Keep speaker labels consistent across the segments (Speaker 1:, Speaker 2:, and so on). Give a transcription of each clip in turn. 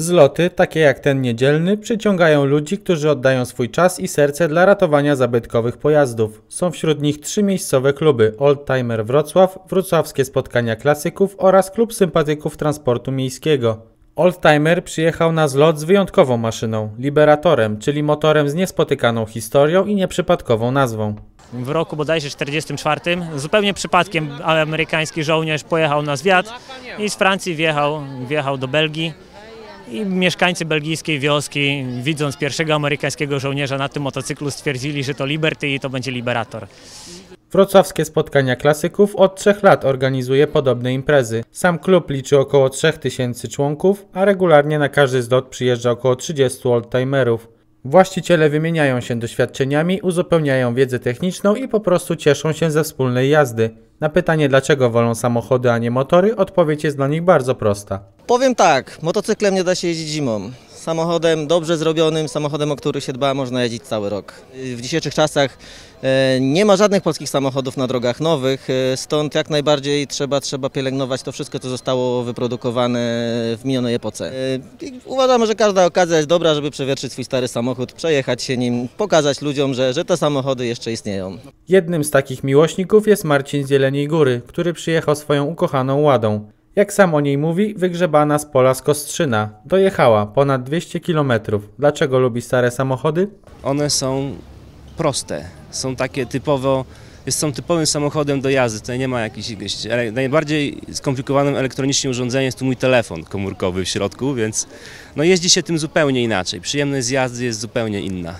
Speaker 1: Zloty, takie jak ten niedzielny, przyciągają ludzi, którzy oddają swój czas i serce dla ratowania zabytkowych pojazdów. Są wśród nich trzy miejscowe kluby: Oldtimer Wrocław, Wrocławskie Spotkania Klasyków oraz Klub Sympatyków Transportu Miejskiego. Oldtimer przyjechał na zlot z wyjątkową maszyną Liberatorem, czyli motorem z niespotykaną historią i nieprzypadkową nazwą.
Speaker 2: W roku bodajże 44 zupełnie przypadkiem amerykański żołnierz pojechał na zwiat i z Francji wjechał, wjechał do Belgii. I mieszkańcy belgijskiej wioski, widząc pierwszego amerykańskiego żołnierza na tym motocyklu, stwierdzili, że to Liberty i to będzie Liberator.
Speaker 1: Wrocławskie spotkania klasyków od trzech lat organizuje podobne imprezy. Sam klub liczy około 3000 członków, a regularnie na każdy zlot przyjeżdża około 30 oldtimerów. Właściciele wymieniają się doświadczeniami, uzupełniają wiedzę techniczną i po prostu cieszą się ze wspólnej jazdy. Na pytanie, dlaczego wolą samochody, a nie motory, odpowiedź jest dla nich bardzo prosta.
Speaker 3: Powiem tak, motocyklem nie da się jeździć zimą. Samochodem dobrze zrobionym, samochodem, o który się dba, można jeździć cały rok. W dzisiejszych czasach e, nie ma żadnych polskich samochodów na drogach nowych, e, stąd jak najbardziej trzeba, trzeba pielęgnować to wszystko, co zostało wyprodukowane w minionej epoce. E, i Uważamy, że każda okazja jest dobra, żeby przewietrzyć swój stary samochód, przejechać się nim, pokazać ludziom, że, że te samochody jeszcze istnieją.
Speaker 1: Jednym z takich miłośników jest Marcin z Jeleniej Góry, który przyjechał swoją ukochaną ładą. Jak sam o niej mówi, wygrzebana z pola z Kostrzyna. Dojechała ponad 200 km. Dlaczego lubi stare samochody?
Speaker 4: one są proste, są takie typowo, są typowym samochodem do jazdy, tutaj nie ma jakichś, najbardziej skomplikowanym elektronicznie urządzeniem jest tu mój telefon komórkowy w środku, więc no jeździ się tym zupełnie inaczej, przyjemność z jazdy jest zupełnie inna.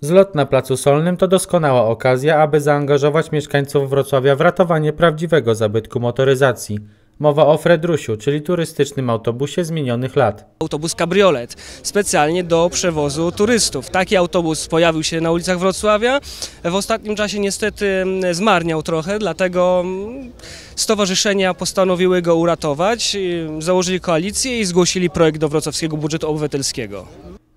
Speaker 1: Zlot na Placu Solnym to doskonała okazja, aby zaangażować mieszkańców Wrocławia w ratowanie prawdziwego zabytku motoryzacji. Mowa o Fredrusiu, czyli turystycznym autobusie z minionych lat.
Speaker 5: autobus kabriolet specjalnie do przewozu turystów. Taki autobus pojawił się na ulicach Wrocławia. W ostatnim czasie niestety mm, zmarniał trochę, dlatego mm, stowarzyszenia postanowiły go uratować, założyli koalicję i zgłosili projekt do wrocławskiego budżetu obywatelskiego.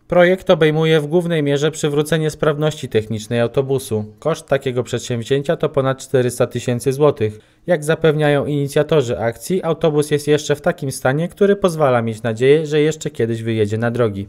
Speaker 1: Projekt obejmuje w głównej mierze przywrócenie sprawności technicznej autobusu. Koszt takiego przedsięwzięcia to ponad 400 tysięcy złotych. Jak zapewniają inicjatorzy akcji, autobus jest jeszcze w takim stanie, który pozwala mieć nadzieję, że jeszcze kiedyś wyjedzie na drogi.